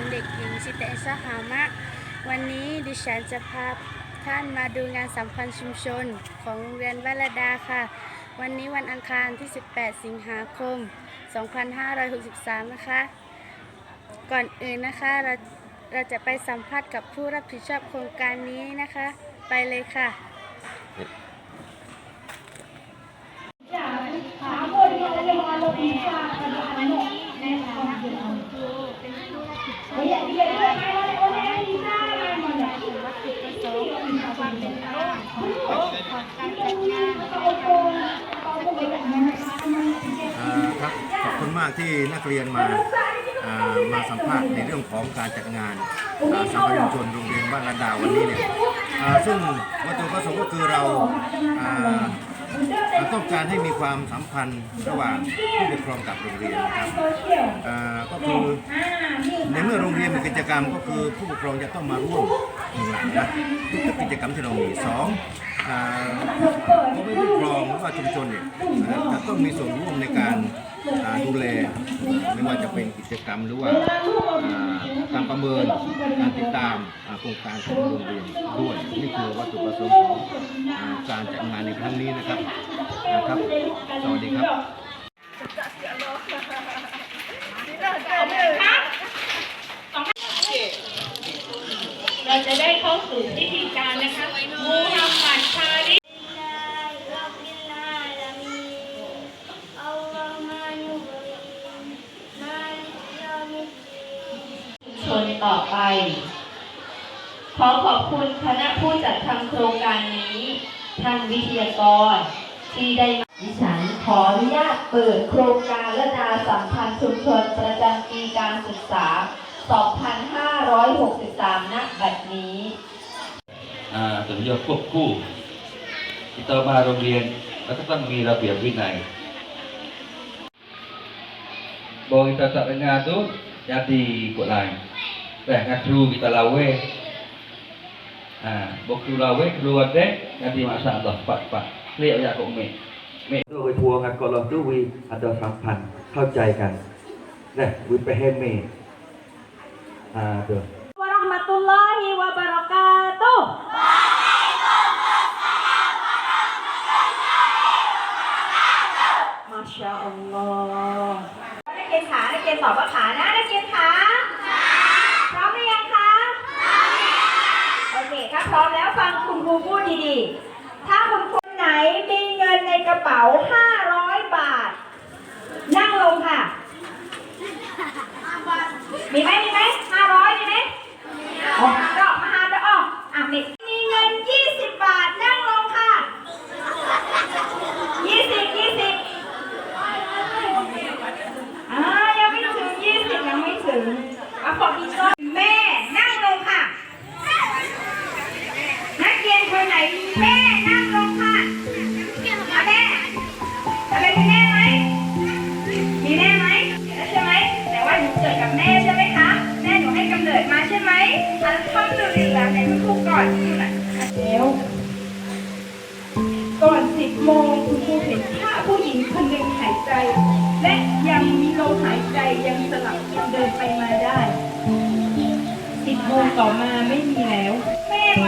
นเด็กหญิงชิเตะสหามะ วันนี้ดิฉันจะพาท่านมาดูงานสัมพันธ์ชุมชนของโรงเรียนวัลดาค่ะ วันนี้วันอังคารที่ 18 สิงหาคม 2563 นะคะ ก่อนอื่นนะคะเราเราจะไปสัมภาษณ์กับผู้รับผิดชอบโครงการนี้นะคะ ไปเลยค่ะอ่า ครับขอบคุณมากที่นักเรียนมามาสัมภาษณ์ในเรื่องของการจัดงานสัมพันธ์ชุมชนโรงเรียนบ้านระดาวันนี้เนี่ยซึ่งวัตถุประสงค์ก็คือเราอ่าต้องการให้มีความสัมพันธ์ระหว่างผู้ปกครองกับโรงเรียนนะครับก็คือในเมื่อโรงเรียนมีกิจกรรมก็คือผู้ปกครองจะต้องมาร่วมหนึ่งหลังนะทุกๆกิจกรรมที่เรามีสอง ทางผู้ปกครองหรือว่าชุมชนเนี่ยนะครับจะต้องมีส่วนร่วมในการดูแลไม่ว่าจะเป็นกิจกรรมหรือว่าการประเมินการติดตามโครงการของโรงเรียนด้วยนี่คือวัตถุประสงค์ของการจัดงานในครั้งนี้นะครับนะครับ สวัสดีครับ ต่อไป ขอขอบคุณคณะผู้จัดทำโครงการนี้ท่านวิทยากร ที่ได้มาดิฉันขออนุญาตเปิดโครงการระดาสัมพันธ์ชุมชนประจำปีการศึกษา 2563 ณ บัดนี้อ่าสัญญาควบคู่ kita มาโรงเรียนแล้วก็ต้องมีระเบียบวินัย Bahwa kita tak dengar tu jadi ikut lain. Dah dengan kru kita lawe. Ha, bawa kru lawe, kru ada, jadi masalah pak-pak. Lihat ya kok mek. Mek ด้วยทัวร์กันก็เราด้วยอันดอสัมพันธ์เข้าใจกันนะวิไปให้เมย์อ่าเดี๋ยว warahmatullahi wabarakatuh. Masya Allah. นักเรียนขานักเรียนตอบว่าขานะนักเรียนขาพร้อมหรือยังคะโอเคถ้าพร้อมแล้วฟังคุณค รูพูดดีๆ ถ้าคุณคนไหนมีเงินในกระเป๋า 500 บาท นั่งลงค่ะ มีไหมมีไหมห้าร้อยมีไหม ก่อนสิบโมงคุณครูเห็นผ้าผู้หญิงคนหนึ่งหายใจ และยังมีลมหายใจยังสลับกันเดินไปมาได้สิบโมงต่อมาไม่มีแล้ว แม่ไหม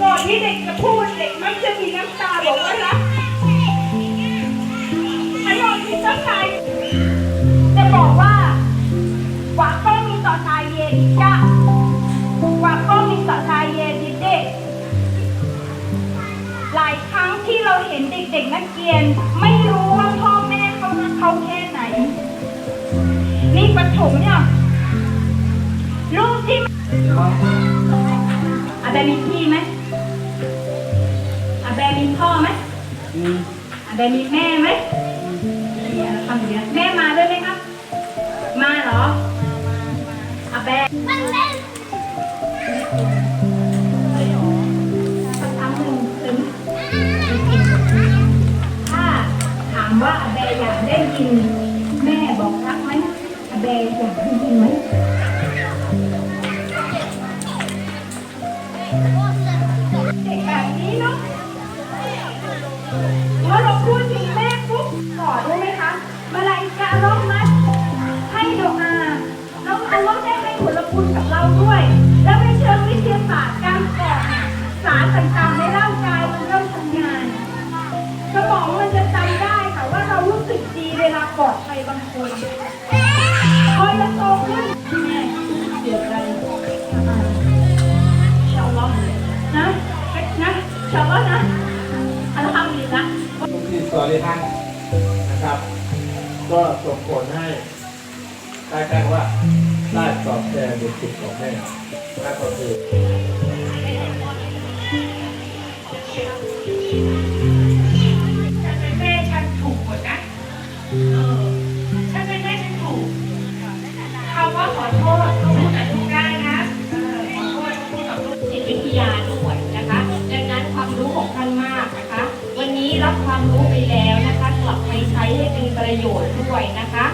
ก่อนที่เด็กจะพูดเด็กมักจะมีน้ำตาบอกว่ารักไม่ยอมที่เจ้าชาจะบอกว่าหวังต้องมีต่อตายเย็นจ้า ด็กๆนักเรียนไม่รู้ว่าพ่อแม่เขารักเขาแค่ไหน นี่ปฐมเนี่ยลูกที่อาแบมีพี่ไหมอาแบมีพ่อไหมอาแบมีแม่ไหมทำอย่างนี้แม่มาด้วยไหมครับมา ว่าอาแบอยากได้ยิน แม่บอกรักไหมอาแบอยากได้ยินไหมเด็กแบบนี้เนาะพอเราพูดถึงแม่ปุ๊บกอดได้ไหมคะมาลาอิกะร้องมัดให้ดอกอาน้องอัลลอฮ์ได้ให้ผลคุณกับเราด้วย แล้วในเชิงวิทยาศาสตร์การกรอกสารต่างๆในร่าง สึกดีเวลากอดใครบางคนพอจะโตขึ้นแม่เสียใจชาวล็อกนะนะชาวล็อกนะอัลฮัมดุลิลละทุกทีสอริฮันนะครับ ก็ส่งผลให้คล้ายๆว่าได้ตอบแทนบุญคุณของแม่นั่นก็คือ ยาด้วยนะคะ ดังนั้นความรู้ของท่านมากนะคะ วันนี้รับความรู้ไปแล้วนะคะ กลับไปใช้ให้เป็นประโยชน์ด้วยนะคะ